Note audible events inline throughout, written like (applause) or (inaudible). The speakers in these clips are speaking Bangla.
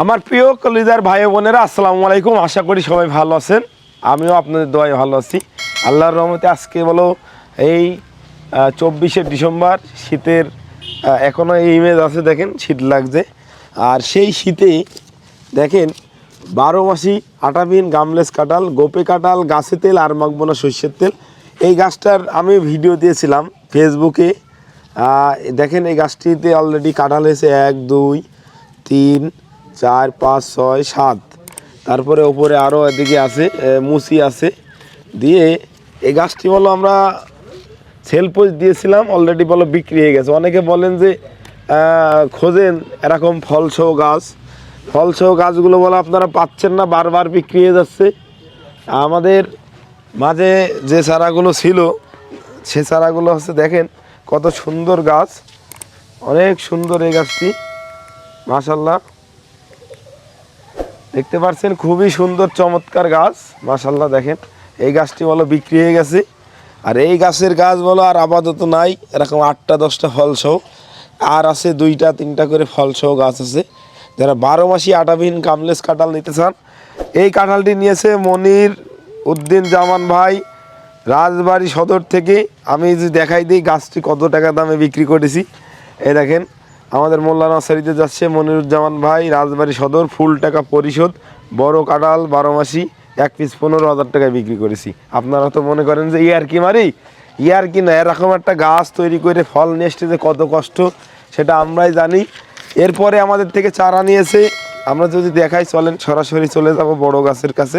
আমার প্রিয় কলিজার ভাই বোনেরা, আসসালামু আলাইকুম। আশা করি সবাই ভালো আছেন। আমিও আপনাদের দোয়ায় ভালো আছি। আল্লাহর রহমতে আজকে বলো, এই চব্বিশে ডিসেম্বর, শীতের এখনও এই ইমেজ আছে দেখেন, শীত লাগছে। আর সেই শীতে দেখেন, বারো মাসি আটাবিন, গামলেস কাঁঠাল, গোপে কাঁঠাল, গাছে তেল আর মাখবো না সর্ষের তেল। এই গাছটার আমি ভিডিও দিয়েছিলাম ফেসবুকে। দেখেন এই গাছটিতে অলরেডি কাঁঠাল হয়েছে এক, দুই, তিন চার, পাঁচ, ছয়, সাত। তারপরে ওপরে আরও এদিকে আছে মুসি আছে। দিয়ে এই গাছটি বলো আমরা সেল দিয়েছিলাম অলরেডি বলো বিক্রি হয়ে গেছে। অনেকে বলেন যে খোঁজেন এরকম ফলসহ গাছ। ফলসহ গাছগুলো বলো আপনারা পাচ্ছেন না, বারবার বিক্রি হয়ে যাচ্ছে। আমাদের মাঝে যে চারাগুলো ছিল, সে চারাগুলো হচ্ছে দেখেন কত সুন্দর গাছ। অনেক সুন্দর এই গাছটি মাশাল্লাহ দেখতে পাচ্ছেন খুবই সুন্দর, চমৎকার গাছ। মাশাল্লাহ দেখেন, এই গাছটি বলো বিক্রি হয়ে গেছে। আর এই গাছের গাছ বলো আর আপাতত নাই, এরকম আটটা, দশটা ফলসহ আর আছে দুইটা, তিনটা করে ফলসহ গাছ আছে। যারা বারো মাসি আটাবিহীন কামলেস কাঁঠাল নিতে চান, এই কাঁঠালটি নিয়েছে মনির উদ্দিন জামান ভাই, রাজবাড়ি সদর থেকে। আমি যে দেখাই দিই, গাছটি কত টাকা দামে বিক্রি করেছি। এই দেখেন আমাদের মোল্লা নার্সারিতে যাচ্ছে মনিরুজ্জামান ভাই রাজবাড়ি সদর ফুল টাকা পরিশোধ বড় কাঁঠাল বারো মাসি এক পিস পনেরো হাজার টাকায় বিক্রি করেছি। আপনারা তো মনে করেন যে ইয়ার কি মারি? ইয়ার কি না এরকম একটা গাছ তৈরি করে ফল নিয়ে যে কত কষ্ট সেটা আমরাই জানি। এরপরে আমাদের থেকে চারা নিয়েছে। আমরা যদি দেখাই চলেন সরাসরি চলে যাব বড় গাছের কাছে।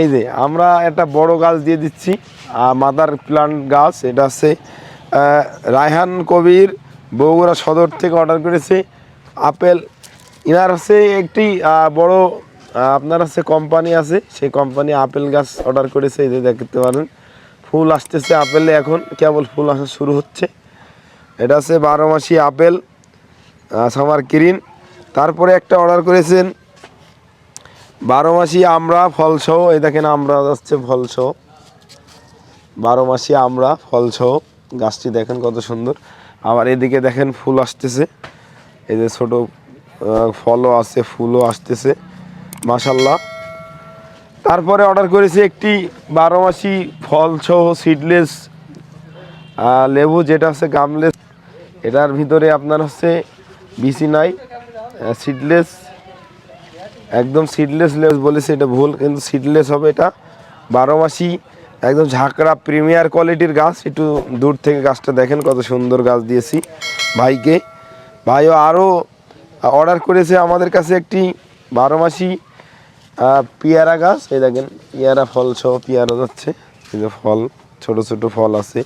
এই যে আমরা একটা বড় গাছ দিয়ে দিচ্ছি মাদার প্লান্ট গাছ এটা আহ, রায়হান কবির বগুড়া সদর থেকে অর্ডার করেছে আপেল। ইনার হচ্ছে একটি বড় আপনার হচ্ছে কোম্পানি আছে, সেই কোম্পানি আপেল গাছ অর্ডার করেছে, এই যে দেখতে পারেন ফুল আসতেছে আপেলে এখন, কেবল ফুল আসা শুরু হচ্ছে। এটা হচ্ছে বারো মাসি আপেল সামার কিরিন তারপরে একটা অর্ডার করেছেন বারো মাসি আমরা ফলসহ, এই দেখেন আমরা যাচ্ছে ফলসহ। বারো মাসি আমরা ফলসহ, গাছটি দেখেন কত সুন্দর। আবার এদিকে দেখেন ফুল আসতেছে। এই যে ছোট ফলও আছে, ফুলও আসতেছে মাশাল্লাহ তারপরে অর্ডার করেছি একটি বারো মাসি ফলসহ সিডলেস লেবু যেটা হচ্ছে গামলেস এটার ভিতরে আপনার হচ্ছে বিসি নাই সিডলেস একদম সিডলেস লেস বলেছে, এটা ভুল, কিন্তু সিডলেস হবে এটা। বারো মাসি একদম ঝাঁকড়া প্রিমিয়ার কোয়ালিটির গাছ। একটু দূর থেকে গাছটা দেখেন কত সুন্দর গাছ দিয়েছি ভাইকে। ভাইও আরও অর্ডার করেছে আমাদের কাছে একটি বারো মাসি পেয়ারা গাছ। এই দেখেন, পেয়ারা ফল সহ পেয়ারা যাচ্ছে। এই যে ফল, ছোট ছোট ফল আছে।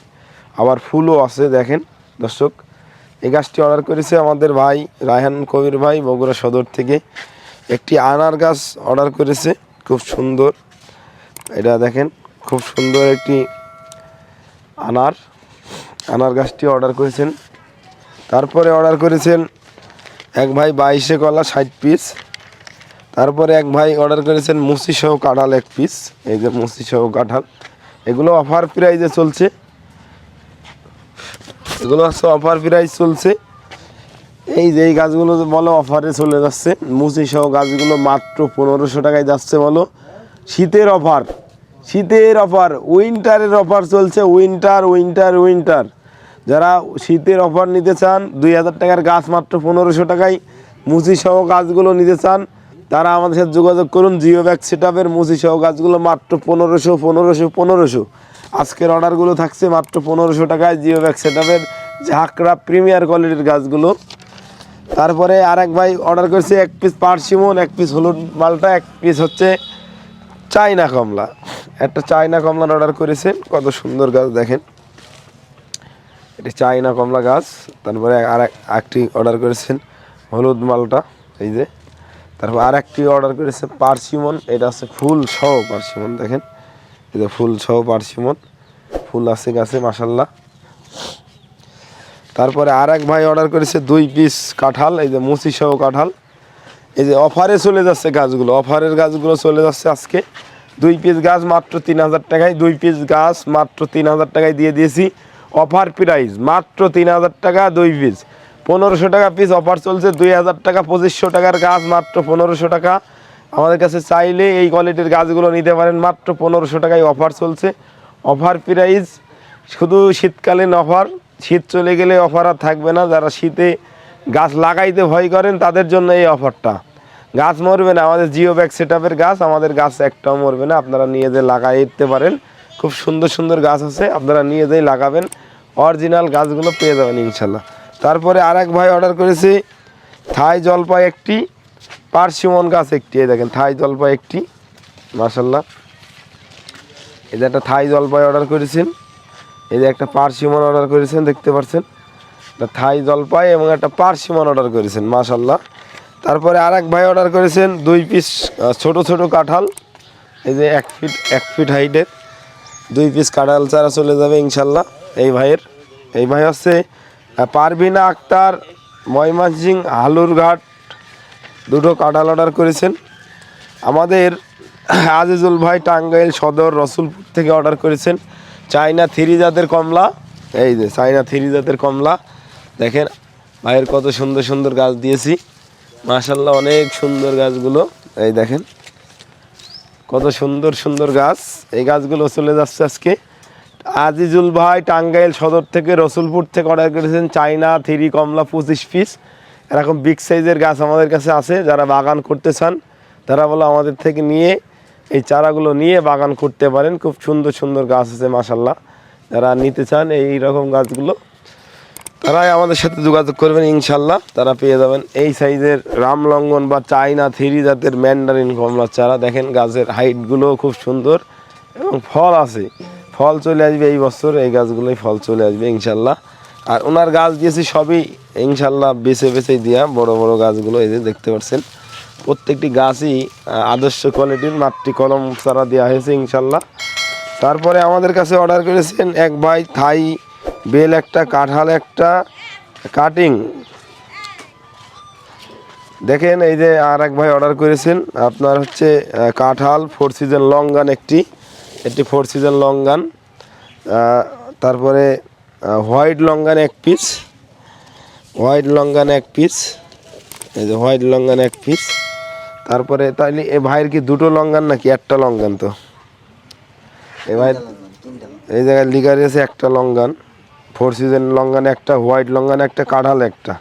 আবার ফুলও আছে, দেখেন দর্শক। এই গাছটি অর্ডার করেছে আমাদের ভাই রায়হান কবির ভাই, বগুড়া সদর থেকে। একটি আনার গাছ অর্ডার করেছে, খুব সুন্দর। এটা দেখেন খুব সুন্দর একটি আনার আনার গাছটি অর্ডার করেছেন। তারপরে অর্ডার করেছেন এক ভাই বাইশে কলা ষাট পিস। তারপরে এক ভাই অর্ডার করেছেন মুসি সহ কাঁঠাল এক পিস। এই যে মুসি সহ কাঁঠাল। এগুলো অফার প্রাইজে চলছে। এগুলো হচ্ছে অফার প্রাইজ চলছে। এই যে এই গাছগুলো বলো অফারে চলে যাচ্ছে। মুসি সহ গাছগুলো মাত্র পনেরোশো টাকায় যাচ্ছে বলো। শীতের অফার। শীতের অফার উইন্টারের অফার চলছে উইন্টার উইন্টার উইন্টার যারা শীতের অফার নিতে চান, দুই হাজার টাকার গাছ মাত্র পনেরোশো টাকায় মুসি সহ গাছগুলো নিতে চান, তারা আমাদের সাথে যোগাযোগ করুন জিও ব্যাগ সেট আপের মুসি সহ গাছগুলো মাত্র পনেরোশো পনেরোশো পনেরোশো। আজকের অর্ডারগুলো থাকছে মাত্র পনেরোশো টাকায় জিও ব্যাগ সেট আপের ঝাঁকড়া প্রিমিয়ার কোয়ালিটির গাছগুলো। তারপরে আর ভাই অর্ডার করছে এক পিস পার্সিমন এক পিস হলুদ মালটা, এক পিস হচ্ছে চাইনা কমলা। একটা চাইনা কমলার অর্ডার করেছে। কত সুন্দর গাছ দেখেন। এটি চাইনা কমলা গাছ। তারপরে আর এক- একটি অর্ডার করেছেন হলুদ মালটা, এই যে। তারপর আর একটি অর্ডার করেছে পার্সিমন। এটা হচ্ছে ফুল সহ পার্সিমন, দেখেন। এই যে ফুল সহ পার্সিমন। ফুল আছে গাছে মাসাল্লাহ তারপরে আর এক ভাই অর্ডার করেছে দুই পিস কাঁঠাল, এই যে মুচি সহ কাঁঠাল। এই যে অফারে চলে যাচ্ছে গাছগুলো। অফারের গাছগুলো চলে যাচ্ছে আজকে। দুই পিস গাছ মাত্র তিন হাজার টাকায়, দুই পিস গাছ মাত্র তিন হাজার টাকায় দিয়ে দিয়েছি। অফার প্রাইস মাত্র তিন হাজার টাকা, দুই পিস পনেরোশো টাকা পিস অফার চলছে, দুই হাজার টাকা, পঁচিশশো টাকার গাছ মাত্র পনেরোশো টাকা। আমাদের কাছে চাইলে এই কোয়ালিটির গাছগুলো নিতে পারেন, মাত্র পনেরোশো টাকায় অফার চলছে। অফার প্রাইস শুধু শীতকালীন অফার শীত চলে গেলে অফার আর থাকবে না। যারা শীতে গাছ লাগাইতে ভয় করেন, তাদের জন্য এই অফারটা গাছ মরবে না, আমাদের জিও ব্যাগ সেট গাছ, আমাদের গাছ একটাও মরবে না, আপনারা নিয়ে লাগাই দিতে পারেন। খুব সুন্দর সুন্দর গাছ আছে, আপনারা নিয়ে যেয়ে লাগাবেন, অরিজিনাল গাছগুলো পেয়ে যাবেন ইনশাল্লাহ। তারপরে আর এক ভাই অর্ডার করেছি, থাই জলপাই একটি, পার্সিমন গাছ একটি, এই দেখেন, থাই জলপাই একটি মাসাল্লাহ এই যে একটা থাই জলপাই অর্ডার করেছেন, এই যে একটা পার্সিমন অর্ডার করেছেন, দেখতে পাচ্ছেন। থাই জলপাই এবং একটা পার্সিমন অর্ডার করেছেন, মাশাল্লাহ। তারপরে আর এক ভাই অর্ডার করেছেন দুই পিস ছোট ছোট কাঁঠাল। এই যে এক ফিট এক ফিট হাইটের দুই পিস কাঁঠাল চারা চলে যাবে ইনশাল্লাহ এই ভাইয়ের। এই ভাই হচ্ছে আহ, পারভিনা আক্তার ময়মনসিং হালুরঘাট। দুটো কাঁঠাল অর্ডার করেছেন। আমাদের আজিজুল ভাই টাঙ্গাইল সদর রসুলপুর থেকে অর্ডার করেছেন। চাইনা থ্রি জাতের কমলা। এই যে চাইনা থ্রি জাতের কমলা। দেখেন ভাইয়ের কত সুন্দর সুন্দর গাছ দিয়েছি। মাশাল্লাহ অনেক সুন্দর গাছগুলো। এই দেখেন। কত সুন্দর সুন্দর গাছ। এই গাছগুলো চলে যাচ্ছে আজকে। আজিজুল ভাই টাঙ্গাইল সদর থেকে রসুলপুর থেকে অর্ডার করেছেন চাইনা থ্রি কমলা পঁচিশ পিস। এরকম বিগ সাইজের গাছ আমাদের কাছে আছে। যারা বাগান করতে চান, তারা বলো আমাদের থেকে নিয়ে এই চারাগুলো নিয়ে বাগান করতে পারেন। খুব সুন্দর সুন্দর গাছ আছে মাসাল্লাহ যারা নিতে চান এই রকম গাছগুলো তারাই আমাদের সাথে যোগাযোগ করবেন ইনশাল্লাহ তারা পেয়ে যাবেন এই সাইজের রামলঙ্গন বা চাইনা থ্রি জাতের ম্যান্ডারিন কমলার চারা। দেখেন গাছের হাইটগুলো খুব সুন্দর এবং ফল আছে। ফল চলে আসবে এই বছর, এই গাছগুলোই ফল চলে আসবে ইনশাল্লাহ আর ওনার গাছ দিয়েছি সবই ইনশাল্লাহ বেছে বেছে দিয়া বড় বড় গাছগুলো এই যে দেখতে পাচ্ছেন। প্রত্যেকটি গাছই আদর্শ কোয়ালিটির মাতৃ কলম চারা দেওয়া হয়েছে ইনশাল্লাহ তারপরে আমাদের কাছে অর্ডার করেছেন এক ভাই থাই বেল একটা, কাঁঠাল একটা, কাটিং। দেখেন এই যে আর এক ভাই অর্ডার করেছেন, আপনার হচ্ছে কাঁঠাল ফোর সিজন লং গান একটি একটি ফোর সিজন লং গান তারপরে হোয়াইট লং গান এক পিস হোয়াইট লং গান এক পিস এই যে হোয়াইট লং গান এক পিস তারপরে তাইলে এ ভাইয়ের কি দুটো লঙ্গান নাকি একটা লঙ্গান তো? এ ভাই এই জায়গায় লিগার আছে একটা লঙ্গান ফোর সিজন লঙ্গান একটা হোয়াইট লঙ্গান একটা কাঁঠাল একটা।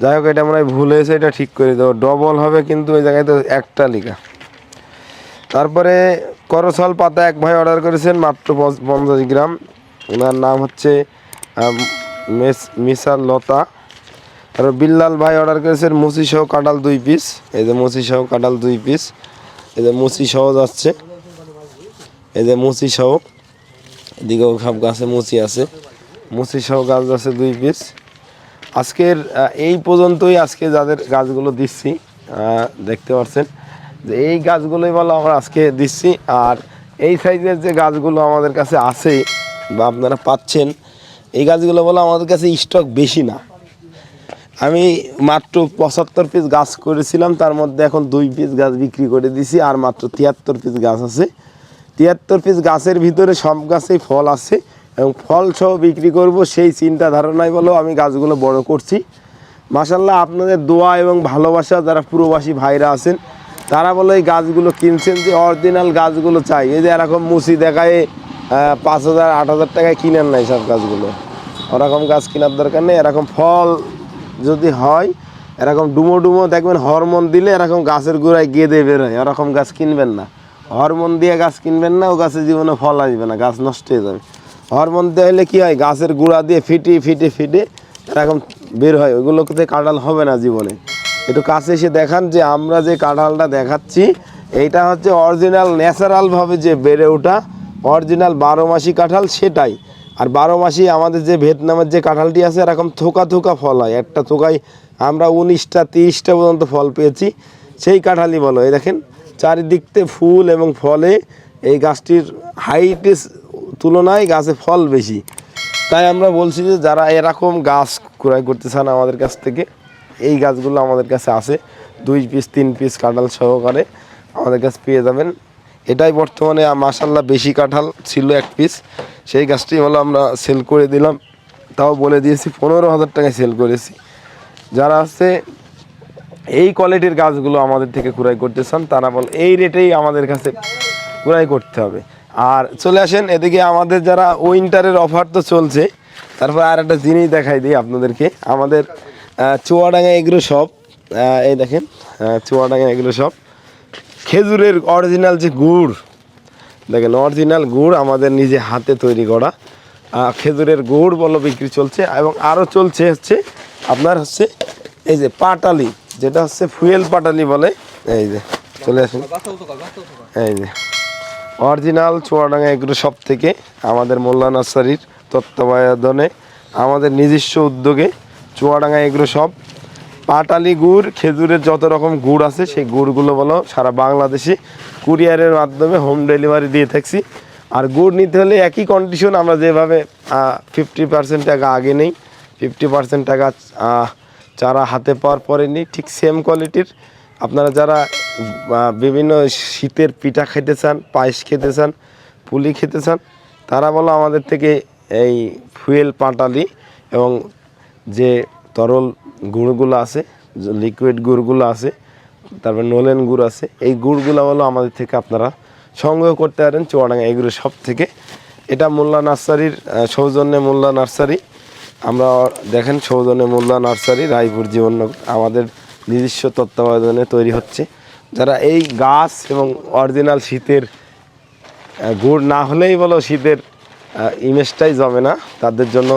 যাই হোক, এটা মনে হয় ভুল হয়েছে, এটা ঠিক করে দেবো। ডবল হবে কিন্তু ওই জায়গায় তো একটা লিগা। তারপরে করসল পাতা এক ভাই অর্ডার করেছেন, মাত্র পঞ্চাশ গ্রাম। ওনার নাম হচ্ছে মেস- লতা। তারপর বিল্লাল ভাই অর্ডার করেছেন, মুসি সহ কাঁঠাল দুই পিস এই যে মুসি সহ কাঁঠাল দুই পিস এই যে মুসি সহ যাচ্ছে। এই যে মুসি সহ এদিকেও সব গাছে মুচি আছে। মুচি সহ গাছ আছে দুই পিস আজকের এই পর্যন্তই আজকে যাদের গাছগুলো দিচ্ছি দেখতে পাচ্ছেন যে এই গাছগুলোই বলো আমরা আজকে দিচ্ছি। আর এই সাইজের যে গাছগুলো আমাদের কাছে আছে বা আপনারা পাচ্ছেন, এই গাছগুলো বলো আমাদের কাছে স্টক বেশি না। আমি মাত্র পঁচাত্তর পিস গাছ করেছিলাম, তার মধ্যে এখন দুই পিস গাছ বিক্রি করে দিছি, আর মাত্র তিয়াত্তর পিস গাছ আছে। তিয়াত্তর পিস গাছের ভিতরে সব গাছেই ফল আছে এবং ফল সহ বিক্রি করব সেই চিন্তা ধারণায় বলো আমি গাছগুলো বড় করছি। মাসাল্লাহ আপনাদের দোয়া এবং ভালোবাসা যারা প্রবাসী ভাইরা আছেন, তারা বলে এই গাছগুলো কিনছেন যে অরিজিনাল গাছগুলো চাই। এই যে এরকম মুসি দেখায় পাঁচ হাজার, আট হাজার টাকায় কিনেন নাই সব গাছগুলো। ওরকম গাছ কেনার দরকার নেই, এরকম ফল যদি হয়, এরকম ডুমো ডুমো দেখবেন হরমোন দিলে এরকম গাছের গোড়ায় গেঁদে বেরোয় এরকম গাছ কিনবেন না। হরমোন দিয়ে গাছ কিনবেন না, ও গাছের জীবনে ফল আসবে না, গাছ নষ্ট হয়ে যাবে। হরমোন দিয়ে হলে কী হয়, গাছের গুঁড়া দিয়ে ফিটে ফিটে ফিটে এরকম বের হয় ওইগুলোতে কাঁঠাল হবে না জীবনে। একটু কাছে এসে দেখান যে আমরা যে কাঁঠালটা দেখাচ্ছি, এইটা হচ্ছে অরিজিনাল ন্যাচারালভাবে যে বেড়ে ওঠা, অরিজিনাল বারো মাসি কাঁঠাল সেটাই। আর বারো মাসি আমাদের যে ভিয়েতনামের যে কাঁঠালটি আছে, এরকম থোকা থোকা ফল হয়। একটা থোকায় আমরা উনিশটা, তিরিশটা পর্যন্ত ফল পেয়েছি। সেই কাঁঠালই বলো, এই দেখেন। চারিদিকতে ফুল এবং ফলে এই গাছটির হাইটের তুলনায় গাছে ফল বেশি। তাই আমরা বলছি যে যারা এরকম গাছ ক্রয় করতে চান আমাদের কাছ থেকে, এই গাছগুলো আমাদের কাছে আছে। দুই পিস তিন পিস কাঁঠাল সহকারে আমাদের কাছে পেয়ে যাবেন। এটাই বর্তমানে মাসাল্লাহ বেশি কাঁঠাল ছিল এক পিস সেই গাছটি হলো আমরা সেল করে দিলাম। তাও বলে দিয়েছি, পনেরো হাজার টাকায় সেল করেছি। যারা হচ্ছে এই কোয়ালিটির গাছগুলো আমাদের থেকে কুড়াই করতে চান তারা বল এই রেটেই আমাদের কাছে কুড়াই করতে হবে। আর চলে আসেন এদিকে আমাদের যারা উইন্টারের অফার তো চলছে, তারপর আর একটা জিনিস দেখাই দিই আপনাদেরকে। আমাদের চুয়াডাঙ্গা এগুলো সব এই দেখেন চুয়াডাঙ্গা এগুলো সব খেজুরের অরিজিনাল যে গুড়, দেখেন অরিজিনাল গুড় আমাদের নিজে হাতে তৈরি করা খেজুরের গুড় বলো বিক্রি চলছে, এবং আরও চলছে হচ্ছে, আপনার হচ্ছে এই যে পাটালি। যেটা হচ্ছে ফুয়েল পাটালি বলে, এই যে, চলে আসুন। এই যে, অরিজিনাল চুয়াডাঙ্গা এগুলো সব থেকে আমাদের মোল্লা নার্সারির তত্ত্বাবধানে, আমাদের নিজস্ব উদ্যোগে চুয়াডাঙ্গা এগুলো সব। পাটালি গুড়, খেজুরের যত রকম গুড় আছে, সেই গুড়গুলো বলো, সারা বাংলাদেশে কুরিয়ারের মাধ্যমে হোম ডেলিভারি দিয়ে থাকছি। আর গুড় নিতে হলে একই কন্ডিশন আমরা যেভাবে ফিফটি পার্সেন্ট টাকা আগে নেই ফিফটি পার্সেন্ট টাকা চারা হাতে পাওয়ার পরে নিই ঠিক সেম কোয়ালিটির আপনারা যারা বিভিন্ন শীতের পিঠা খেতে চান, পায়েস খেতে চান, পুলি খেতে চান, তারা বলো আমাদের থেকে এই ফুয়েল পাটালি এবং যে তরল গুড়গুলো আছে লিকুইড গুড়গুলো আছে, তারপর নলেন গুড় আছে, এই গুড়গুলো বলো আমাদের থেকে আপনারা সংগ্রহ করতে পারেন। চুয়াডাঙ্গা এগুলো সব থেকে এটা মোল্লা নার্সারির সৌজন্যে মোল্লা নার্সারি। আমরা দেখেন সৌজনে মোল্লা নার্সারি, রায়পুর জীবননগর আমাদের নিজস্ব তত্ত্বাবধানে তৈরি হচ্ছে। যারা এই গাছ এবং অরিজিনাল শীতের গুড় না হলেই বলো শীতের ইমেজটাই জমে না, তাদের জন্য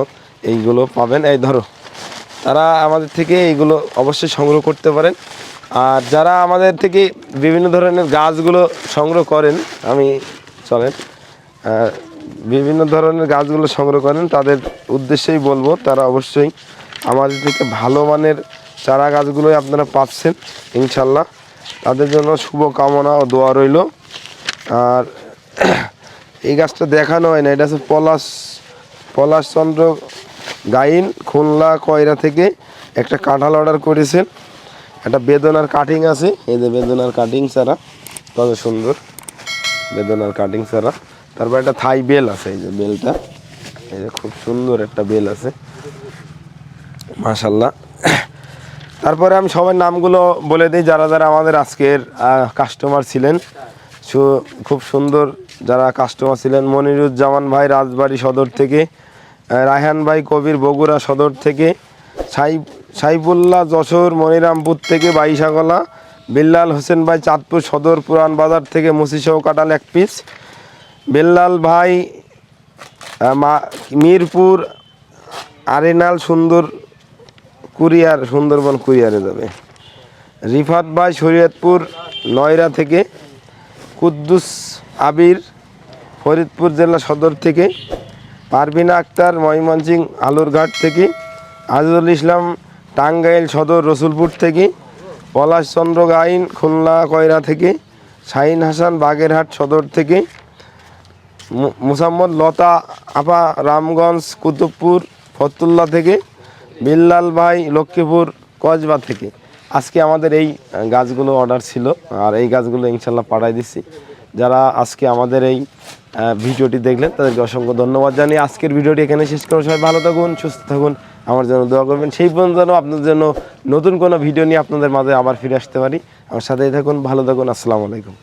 এইগুলো পাবেন। এই ধরো, তারা আমাদের থেকে এইগুলো অবশ্যই সংগ্রহ করতে পারেন। আর যারা আমাদের থেকে বিভিন্ন ধরনের গাছগুলো সংগ্রহ করেন, আমি, চলেন বিভিন্ন ধরনের গাছগুলো সংগ্রহ করেন, তাদের উদ্দেশ্যেই বলব, তারা অবশ্যই আমাদের থেকে ভালো মানের চারা গাছগুলোই আপনারা পাচ্ছেন, ইনশাল্লাহ। তাদের জন্য শুভ কামনা ও দোয়া রইল। আর (clears throat) এই গাছটা দেখানো হয় না, এটা হচ্ছে পলাশ, পলাশচন্দ্র গাইন, খুলনা, কয়রা থেকে একটা কাঁঠাল অর্ডার করেছেন। একটা বেদনার কাটিং আছে, এই যে বেদনার কাটিং ছাড়া কত সুন্দর। বেদনার কাটিং ছাড়া তারপর একটা থাই বেল আছে, এই যে বেলটা। এই যে খুব সুন্দর একটা বেল আছে। মাশাল্লাহ তারপরে আমি সবার নামগুলো বলে দিই, যারা যারা আমাদের আজকের কাস্টমার ছিলেন। খুব সুন্দর যারা কাস্টমার ছিলেন, মনিরুজ্জামান ভাই রাজবাড়ি সদর থেকে রায়হান ভাই কবির বগুড়া সদর থেকে, সাই, সাইফুল্লাহ যশোর মনিরামপুর থেকে বাইশাগলা, বিল্লাল হোসেন ভাই চাঁদপুর সদর পুরান বাজার থেকে মুসিসহ কাটাল এক পিস বেল্লাল ভাই মিরপুর, আরেনাল সুন্দর কুরিয়ার, সুন্দরবন কুরিয়ারে যাবে। রিফাত ভাই, শরীয়তপুর, নয়রা থেকে। কুদ্দুস আবির, ফরিদপুর জেলা সদর থেকে। পারভিনা আক্তার ময়মনসিং আলুরঘাট থেকে। আজিজুল ইসলাম, টাঙ্গাইল সদর, রসুলপুর থেকে। পলাশচন্দ্র গাইন, খুলনা, কয়রা থেকে। শাহিন হাসান, বাগেরহাট সদর থেকে। মুসাম্মদ লতা, আপা, রামগঞ্জ, কুতুবপুর, ফতুল্লা থেকে, বিল্লাল ভাই, লক্ষ্মীপুর, কসবা থেকে। আজকে আমাদের এই গাছগুলো অর্ডার ছিল। আর এই গাছগুলো ইনশাল্লাহ পাঠাই দিচ্ছি। যারা আজকে আমাদের এই ভিডিওটি দেখলেন, তাদেরকে অসংখ্য ধন্যবাদ জানিয়ে আজকের ভিডিওটি এখানে শেষ করুন সবাই ভালো থাকুন, সুস্থ থাকুন। আমার জন্য দোয়া করবেন। সেই পর্যন্ত যেন আপনাদের জন্য নতুন কোনো ভিডিও নিয়ে আপনাদের মাঝে আবার ফিরে আসতে পারি। আমার সাথেই থাকুন, ভালো থাকুন। আসসালামু আলাইকুম।